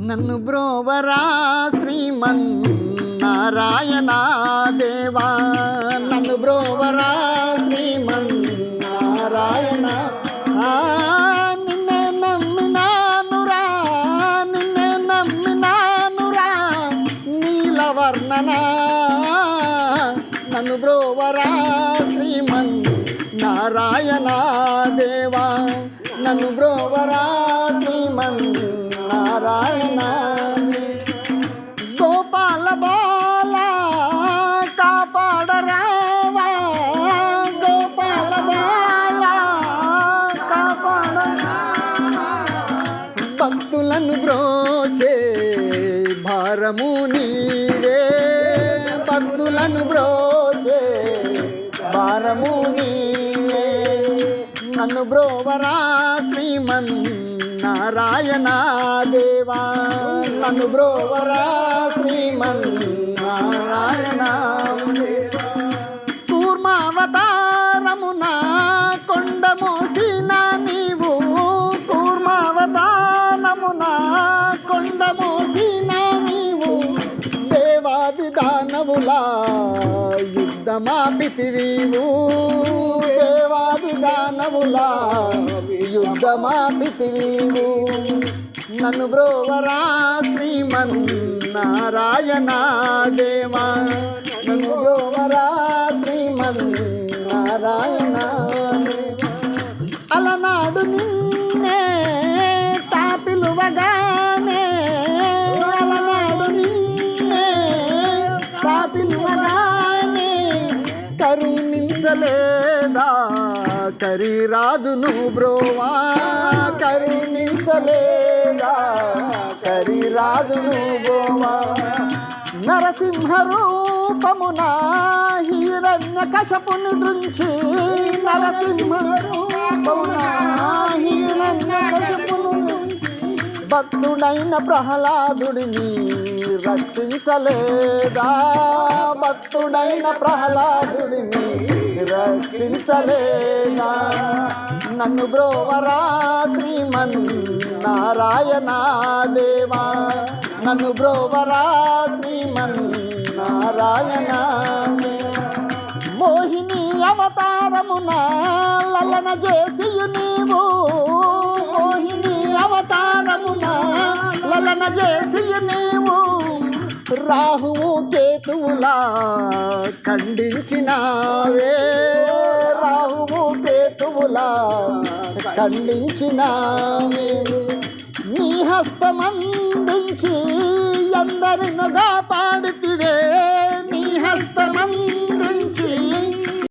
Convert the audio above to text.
నన్ను బ్రోవరా శ్రీమన్ నారాయణ దేవా నన్ను బ్రోవరా శ్రీమన్ నారాయణ నిన్నే నమ్మినానురా నిన్నే నమ్మినానురా నీలవర్ణన? నన్ను బ్రోవరా శ్రీమన్ నారాయణ దేవా నన్ను బ్రోవరా శ్రీమన్ నారాయణ గోపాల బాల కాపాడరావా? గోపాల బాల కాపాడ భక్తులను బ్రోచే భారము నీవే. భక్తులను బ్రోచే భారము నీవే. నన్ను బ్రోవరా శ్రీమన్ నారాయణ దేవా నన్ను బ్రోవరా శ్రీమన్ నారాయణ కూర్మావతారమున కొండ మోసిన నీవు. కూర్మావతారమున కొండ మోసిన నీవు. దేవాది దానవులా యుద్ధమాపితివీవు దేవాది దానవులా యుద్ధమాపితివీవు నన్ను బ్రోవరా శ్రీమన్ నారాయణ దేవా. కరుణించలేదా కరిరాజును బ్రోవా? కరుణించలేదా కరిరాజును బ్రోవా? నరసింహ రూపమున హిరణ్య కశపుని దృంచి నరసింహ భక్తుడైన ప్రహ్లాదుడిని రక్షించలేదా? భక్తుడైన ప్రహ్లాదుడిని రక్షించలేదా? నన్ను బ్రోవరా శ్రీమన్ నారాయణ దేవా నన్ను బ్రోవరా శ్రీమన్ నారాయణ మోహిని అవతారమున లలన చేసియు నీవు రాహువు కేతువులా ఖండించినావే. రాహువు కేతువులా ఖండించినావే. నీ హస్తమందించి అందరినుగా కాపాడినావే